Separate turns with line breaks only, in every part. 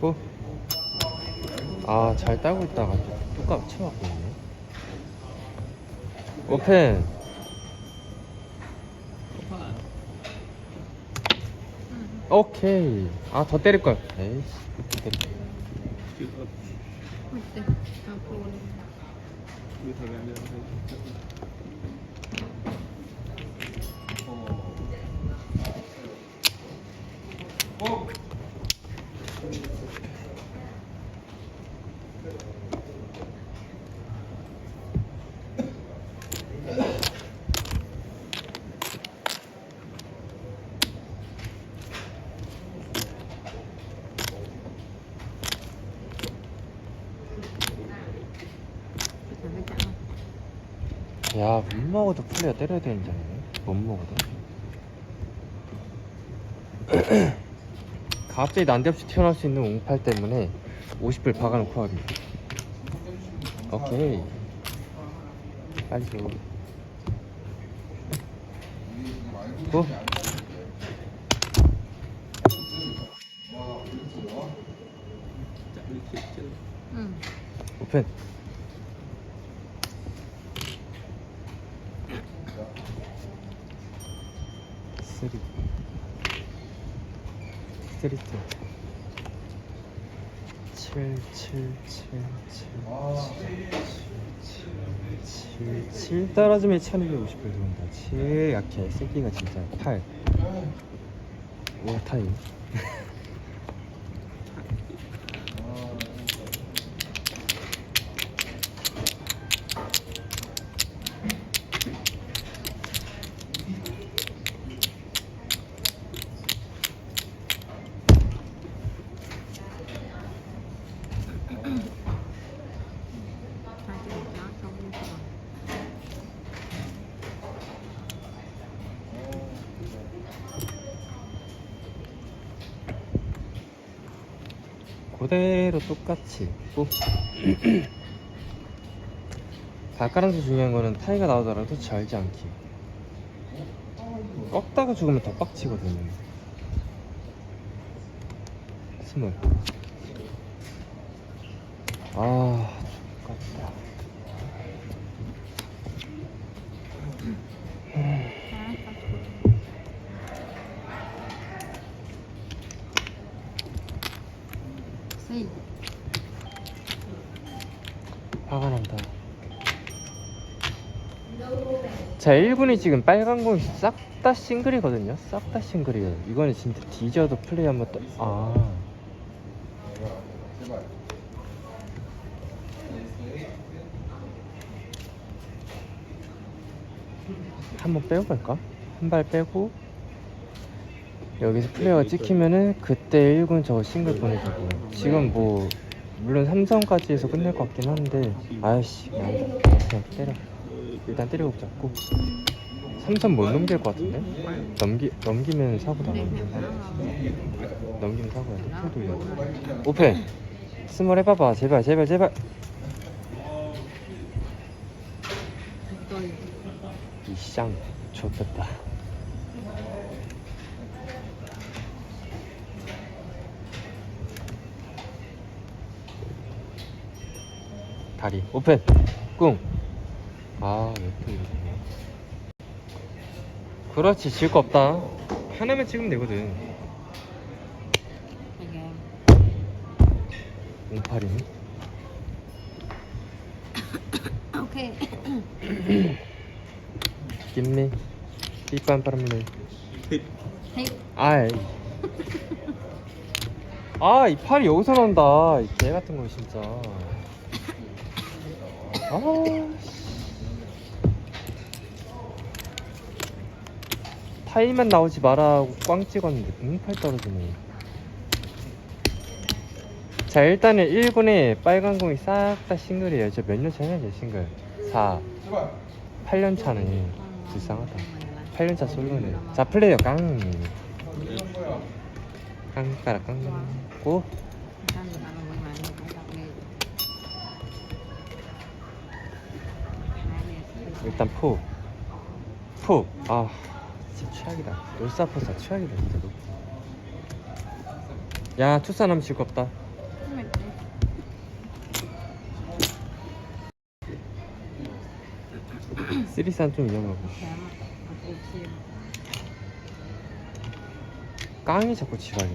뭐? 아, 잘 따고 있다가 뚜껑 쳐갖고 있네. 오펜. 오케이. 아, 더 때릴 걸. 에이씨, 더 때릴 걸.
어때? 앞으로
어.
잘하자.
야, 못 먹어도 플레이어 때려야 되는 줄 알네. 못 먹어도. 갑자기 난데없이 튀어나올 수 있는 웅팔 때문에 50불 박아놓고 하기. 오케이. 빨리 줘. 고.
응.
오픈. 쓰리. 스트리트. 7, 7, 7, 7,
아,
7, 7 떨어지면 1250불 들어온다. 7 약해. 새끼가 진짜 8. 오, 타임.
잘 들었다. 저분 좋아.
그대로 똑같이 꼭 발가락에서 중요한 거는 타이가 나오더라도 잘지 않기. 꺾다가 죽으면 더 빡치거든요. 스물 아
잘했다.
화가 난다. 자 1군이 지금 빨간 공이 싹 다 싱글이거든요. 싹 다 싱글이에요. 이거는 진짜 뒤져도 플레이 한번 또.. 아.
제발.
한번 빼고 갈까? 한 발 빼고 여기서 플레이어가 찍히면은 그때 1군 저거 싱글 보내주고. 지금 뭐 물론 삼성까지 해서 끝낼 것 같긴 한데 아이씨 그냥, 그냥 때려. 일단 때리고 잡고. 삼성 못 넘길 것 같은데? 넘기, 넘기면 사고다
네,
넘기면 사고야 돼풀 돌려 오펜! 스몰 해봐봐. 제발 제발 제발!
널
이쌍 좋겠다 다리. 오픈. 꿍아왜또 이러네. 그렇지 질 거 없다. 하나만 찍으면 되거든.
이게.
08이네
오케이.
김미.
헤이.
아이. 아이 팔이 여기서 나온다. 이 개 같은 거 진짜. 아 타이만 나오지 마라고 꽝 찍었는데 공팔 떨어지네. 자 일단은 1군에 빨간 공이 싹 다 싱글이에요. 저 몇 년 차냐 제 싱글? 4
제발.
8년 차네. 불쌍하다. 8년 차 솔로네. 자 플레이어 깡. 깡까라 깡고
일단 나는 뭐 많이 하다 왜
일단 포. 포. 아, 진짜 최악이다. 울사포사 최악이다, 진짜. 너. 야, 투싼 하면 질거 없다. 쓰리산 좀 위험하고. 깡이 자꾸 지랄이네.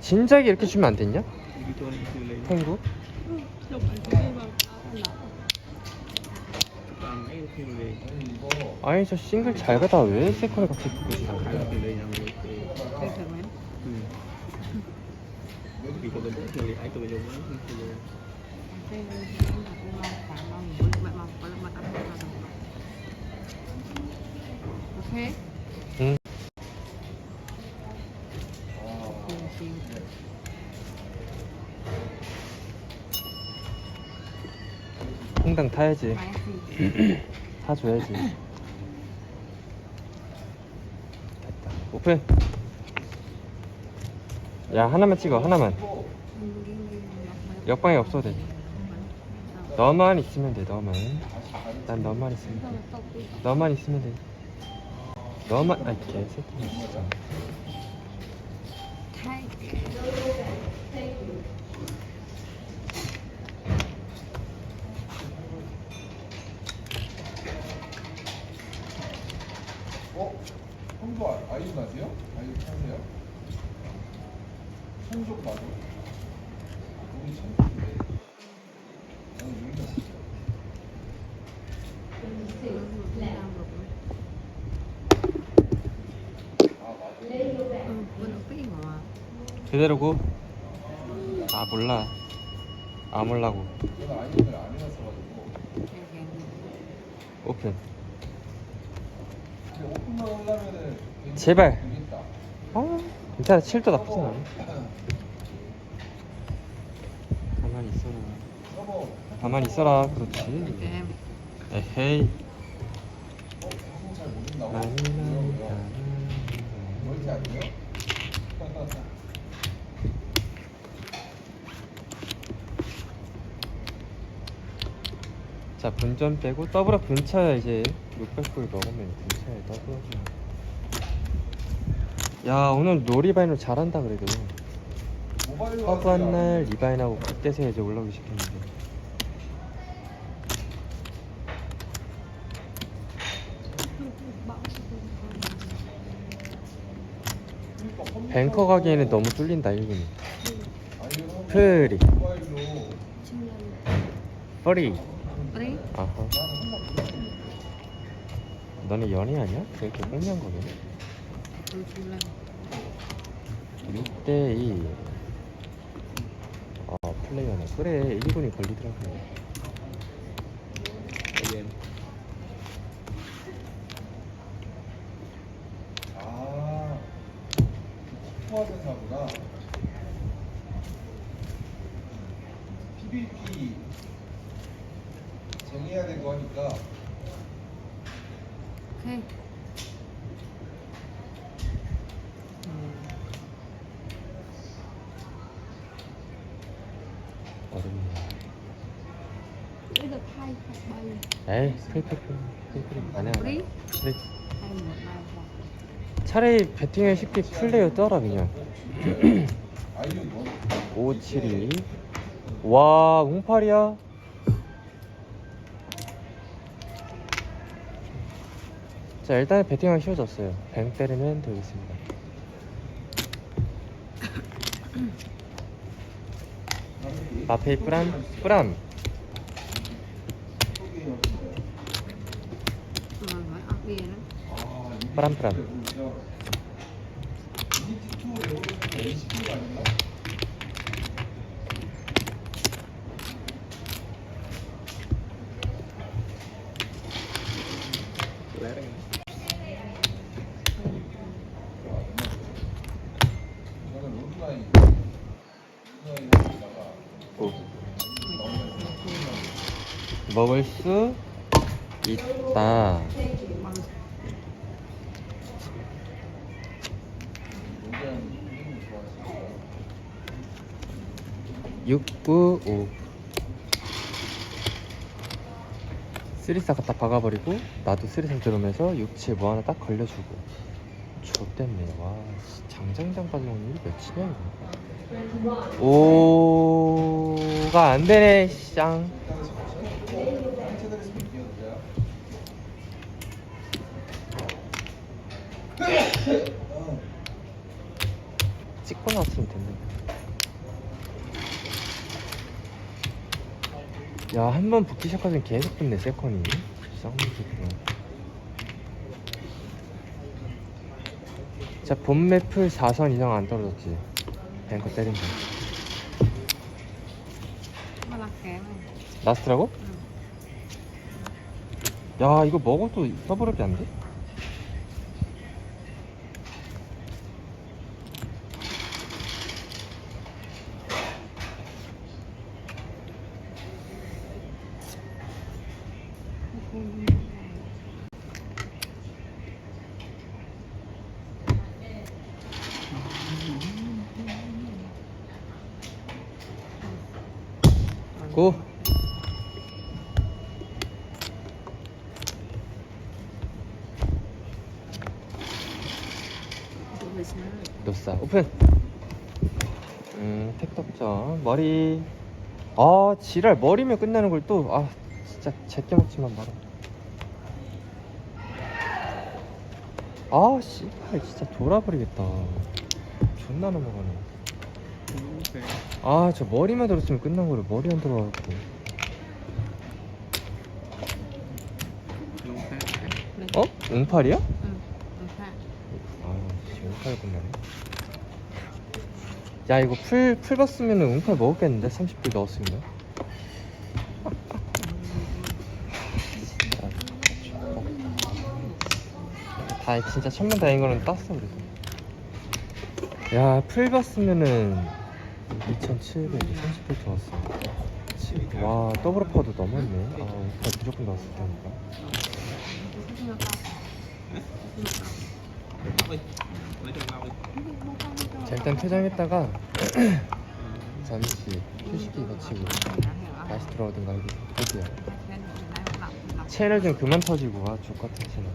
진작에 이렇게 주면 안 됐냐? 탱구?
아니
저 싱글 잘 가다 왜 세컨에 갑자기 보고 싶어?
오케이.
홍당 타야지. 타줘야지. 됐다. 오픈. 야 하나만 찍어 하나만. 역방이 없어도 돼. 너만 있으면 돼 너만. 난 너만 있으면 돼. 너만 있으면 돼. 너만 아 개새끼 진짜.
어? 형도 아- 아이유 나세요? 아이유 타세요? 천족 맞아? 우리 천족인데 나는 유리가 진짜 아 맞아
제대로 구. 아 몰라. 아 몰라고. 오픈. 제발.
되겠다
아 괜찮아 7도 나쁘진 않아. 가만히 있어라.
서버
가만히 있어라. 그렇지. 에헤이.
방송 잘 모른다고? 멀티 아니에요?
자 분전 빼고 더블업 분차야 이제 600불 먹으면 분차에 더블업이야. 야 오늘 놀이바이너 잘한다 그래도. 허브한. 날 리바인하고 그때서야 이제 올라오기 시작했는데. 뱅커 가기에는 너무 뚫린다 1군이.
아이유는
프리. 퍼리. 아하. 너네 연애 아니야? 왜 이렇게 꽁냥 거네? 6대2 어 플레이어네 그래 1군이 걸리더라고
game
아, 포화된 사구나. PVP 쟁해야 되고 하니까
오케이.
어렵네
Bây giờ thay hoặc bay
에이 프리프리 프리프리 안 해
프리?
프리
hoặc
차라리 배팅에 쉽게 플레이어 떠라 그냥
아이유
너572 와, 08이야? 자, 일단 배팅하기 쉬워졌어요. 뱅 때리면 되겠습니다. 마페이 뿌람, 뿌람.
mà nói ọc bia đó
아,
뿌람, 뿌람.
이디티2 레볼루션 NCT 아닌가?
lá đây
이거는 로드라인 로드라인 에다가
오. 먹을 수 있다.
로드라인 이름을 좋아하시니까
695. 쓰리사 갖다 박아버리고 나도 쓰리사 들어오면서 육지에 뭐 하나 딱 걸려주고 좋댔네 와 씨, 장장장 빠진 확률이 몇이냐 이거 오가 안되네 쌍. 찍고 나왔으면 됐는데 야 한 번 붙기 시작하면 계속 붙네 세컨이. 쌍놈새끼가. 자 본매풀 4선 이상 안 떨어졌지. 뱅커 때린 거.
Mà là kém này
라스트라고? 야 이거 먹어도 서브럽이 안 돼? 고! 노사. 오픈. 음 택덕점 머리. 아 지랄. 머리면 끝나는 걸 또. 아 진짜 제껴 먹지만 말아. 아 씨발. 진짜 돌아버리겠다. 존나 넘어가네. 아 저 머리만 들었으면 끝난 거를 머리 안
khác.
어? 응팔이야?
Đúng rồi
아, 씨, 응팔 끝나네. 야, 이거 풀, 풀 봤으면 응팔 먹었겠는데? 30불 넣었으면. 다, 진짜 천만 다행인 거는 땄어, 그래서. 야, 풀 봤으면은 2,730불 좋았어. 와, 더블 어퍼도 넘었네. 아, 응팔 무조건 넣었을 테니까. 자, 일단 퇴장했다가 잠시 휴식기 거치고 다시 들어오든가 되고요. 채를 좀 그만 터지고 아 족같은 채는